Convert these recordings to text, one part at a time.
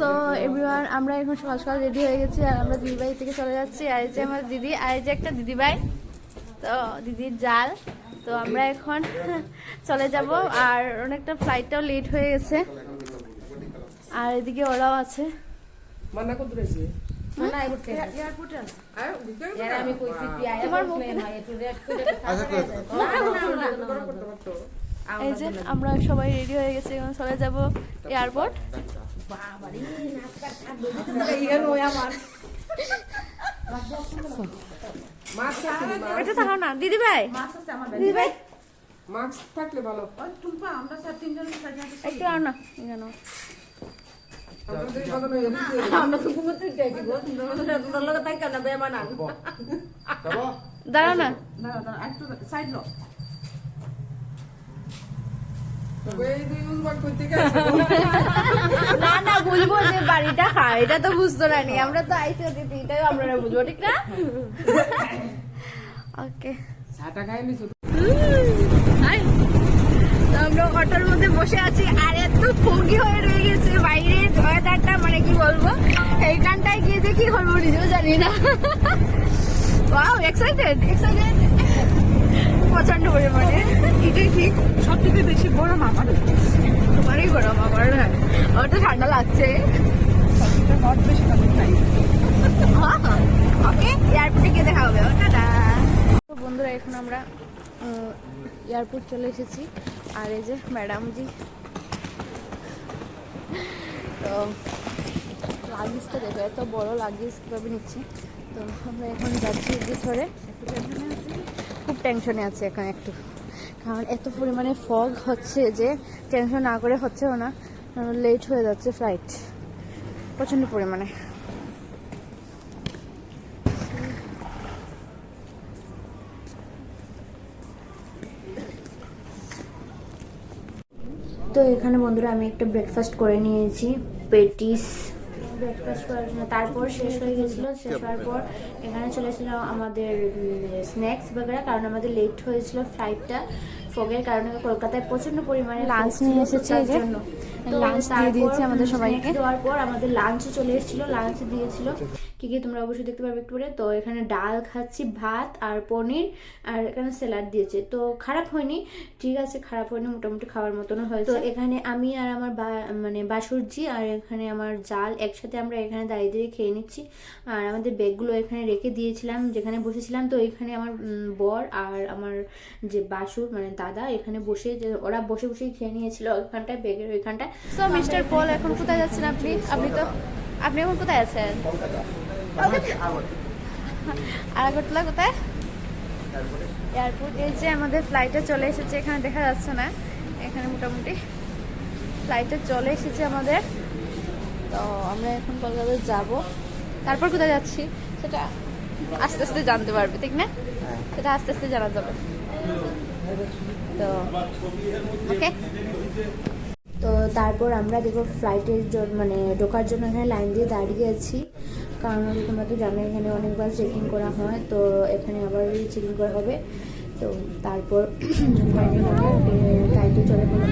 So everyone আমরা এখন সকাল সকাল রেডি হয়ে গেছি আর আমরা দিদিবাড়ি থেকে চলে যাচ্ছি আর এই যে আমার দিদি আর এই যে একটা দিদিভাই তো দিদির জাল তো আমরা এখন চলে যাব আর অনেকটা ফ্লাইটটাও লেট হয়ে গেছে আর এদিকে ওরাও আছে মানা কত রয়েছে এই যে আমরা সবাই রেডি হয়ে গেছি এখন চলে যাব এয়ারপোর্ট নি? এটা থাকাও না। দিদি ভাই। দিদি ভাই। মাস্ক থাকলে ভালো একটু আর না এখানে আপনাদের বাগানে এমনি দাঁড়াও না। এই বুঝব যে বাড়িটা হ্যাঁ এটা তো বুঝতো না নি। আমরা তো আইসি দিদি এটাই আমরা বুঝব ঠিক না? ওকে চাটা খাই নিছো আমরা অটোর মধ্যে বসে আছি আর এত ফগি হয়ে রয়ে গেছে বাইরে ওয়েদারটা মানে কি বলব? এইখানটায় গিয়ে যে কি করব নিজেও জানি না। ওয়াও এক্সাইটেড এক্সাইটেড প্রচণ্ড পরিমাণে। এটাই ঠিক সব থেকে বেশি গরম আমার তো ঠান্ডা লাগছে। খাবে ওকে এয়ারপোর্টে গিয়ে দেখা হবে। বন্ধুরা, এখন আমরা এয়ারপোর্ট চলে এসেছি। আর এই যে ম্যাডাম জি তো লাগেজটা দেখো, এত বড় লাগেজ কীভাবে নিচ্ছি? তো আমরা এখন যাচ্ছি ভিতরে খুব টেনশনে আছে এখন একটু। কারণ এত পরিমাণে ফগ হচ্ছে যে টেনশন না করে হচ্ছেও না। লেট হয়ে যাচ্ছে ফ্লাইট প্রচণ্ড পরিমাণে। তো এখানে বন্ধুরা আমি একটা ব্রেকফাস্ট করে নিয়েছি পেটিস। ব্রেকফাস্ট করার জন্য তারপর শেষ হয়ে গেছিল শেষ হওয়ার পর এখানে চলে এসেছিল আমাদের স্ন্যাক্স বগেরা কারণ আমাদের লেট হয়েছিল ফ্লাইটটা ফগের কারণে কলকাতায় প্রচণ্ড পরিমাণে লাঞ্চ নিয়ে এসেছে এই জন্য। লাঞ্চ দিয়ে দিয়েছে আমাদের সবাইকে। দেওয়ার পর আমাদের লাঞ্চ চলে এসেছিল লাঞ্চ দিয়েছিল। কি কি তোমরা অবশ্যই দেখতে পারবে একটু পরে। তো এখানে ডাল খাচ্ছি ভাত আর পনির আর এখানে স্যালাড দিয়েছে। তো খারাপ হয়নি ঠিক আছে খারাপ হয়নি মোটামুটি খাওয়ার মতনও হয়েছে। তো এখানে আমি আর আমার বা- মানে বাসুরজি আর এখানে আমার জাল একসাথে আমরা এখানে দাঁড়িয়ে দাঁড়িয়ে খেয়ে নিচ্ছি। আর আমাদের ব্যাগগুলো এখানে রেখে দিয়েছিলাম যেখানে বসেছিলাম। তো এখানে আমার বর আর আমার যে বাসুর মানে দাদা এখানে বসে যে ওরা বসে বসেই খেয়ে নিয়েছিল ওইখানটায় ব্যাগের ওইখানটায়। তো মিস্টার পল এখন কোথায় যাচ্ছেন আপনি? আপনি তো আপনি এখন কোথায় আছেন? আগরতলা কোথায়? এয়ারপোর্ট এই যে আমাদের ফ্লাইটে চলে এসেছে এখানে দেখা যাচ্ছে না। এখানে মোটামুটি ফ্লাইটে চলে এসেছে আমাদের। তো আমরা এখন কলকাতায় যাব। তারপর কোথায় যাচ্ছি? সেটা আস্তে আস্তে জানতে পারবে ঠিক না? সেটা আস্তে আস্তে জানা যাবে। তো ওকে তো তারপর আমরা দেখো ফ্লাইটের জন্য মানে ঢোকার জন্য এখানে লাইন দিয়ে দাঁড়িয়ে আছি। কারণ তোমরা তো জানো এখানে অনেকবার চেকিং করা হয়, তো এখানে আবার চেকিং করা হবে। তো তারপর ফ্লাইটে চলে গেলাম।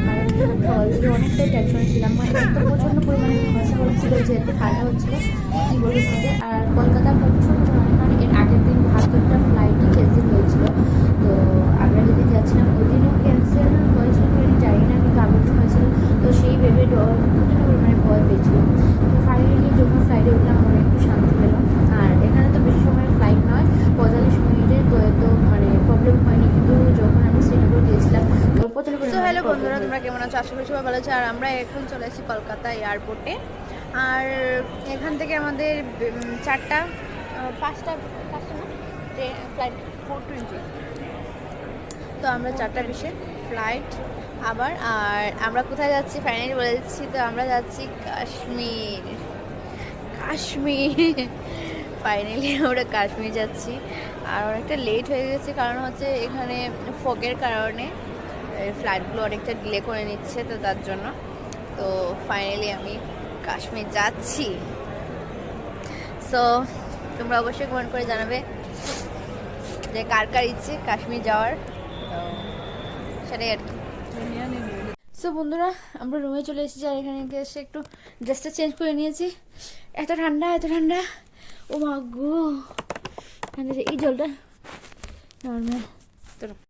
কারণ অনেকটাই টেনশন ছিলাম মানে এত প্রচণ্ড পরিমাণে ভাষা হচ্ছিল যে, এত হচ্ছিল, কী বলব আর কলকাতা প্রচণ্ড মানে এর আগের দিন বাহাত্তরটা ফ্লাইটই ক্যান্সেল হয়েছিল তো আমরা যদি যাচ্ছিলাম ওই দিনও ক্যান্সেল হয়েছিল কিনা জানি না কিন্তু আগের দিন হয়েছিল তো সেই ভেবে ড- প্রচণ্ড পরিমাণে ভয় পেয়েছিলাম তো ফাইনালি যখন ফ্লাইটে উঠলাম মনে একটু শান্তি পেলাম আর এখানে তো বেশি সময়ের ফ্লাইট নয় পঁয়তাল্লিশ মিনিটের তো এত মানে প্রবলেম হয়নি কিন্তু যখন আমি শ্রীনগর গিয়েছিলাম তো প্রচণ্ড পরিমাণে হ্যালো বন্ধুরা তোমরা কেমন আছো? আশা করি সবাই ভালো আছো। আর আমরা এখন চলে এসেছি কলকাতা এয়ারপোর্টে। আর এখান থেকে আমাদের চারটা পাঁচটা পাঁচটা না? ফ্লাইট ফোর টোয়েন্টি তো আমরা চারটা বিশে ফ্লাইট আবার আর আমরা কোথায় যাচ্ছি ফাইনালি বলে দিচ্ছি তো আমরা যাচ্ছি কাশ্মীর। কাশ্মীর। ফাইনালি আমরা কাশ্মীর যাচ্ছি। আর অনেকটা লেট হয়ে গেছে কারণ হচ্ছে এখানে ফগের কারণে ফ্লাইটগুলো অনেকটা ডিলে করে নিচ্ছে তো তার জন্য। তো ফাইনালি আমি কাশ্মীর যাচ্ছি। সো তোমরা অবশ্যই কমেন্ট করে জানাবে যে কার কার ইচ্ছে কাশ্মীর যাওয়ার। সেটাই আর কি। সো বন্ধুরা, আমরা রুমে চলে এসেছি আর এখানে এসে একটু ড্রেসটা চেঞ্জ করে নিয়েছি। এত ঠান্ডা এত ঠান্ডা। ও মা গো এই জলটা। নর্মাল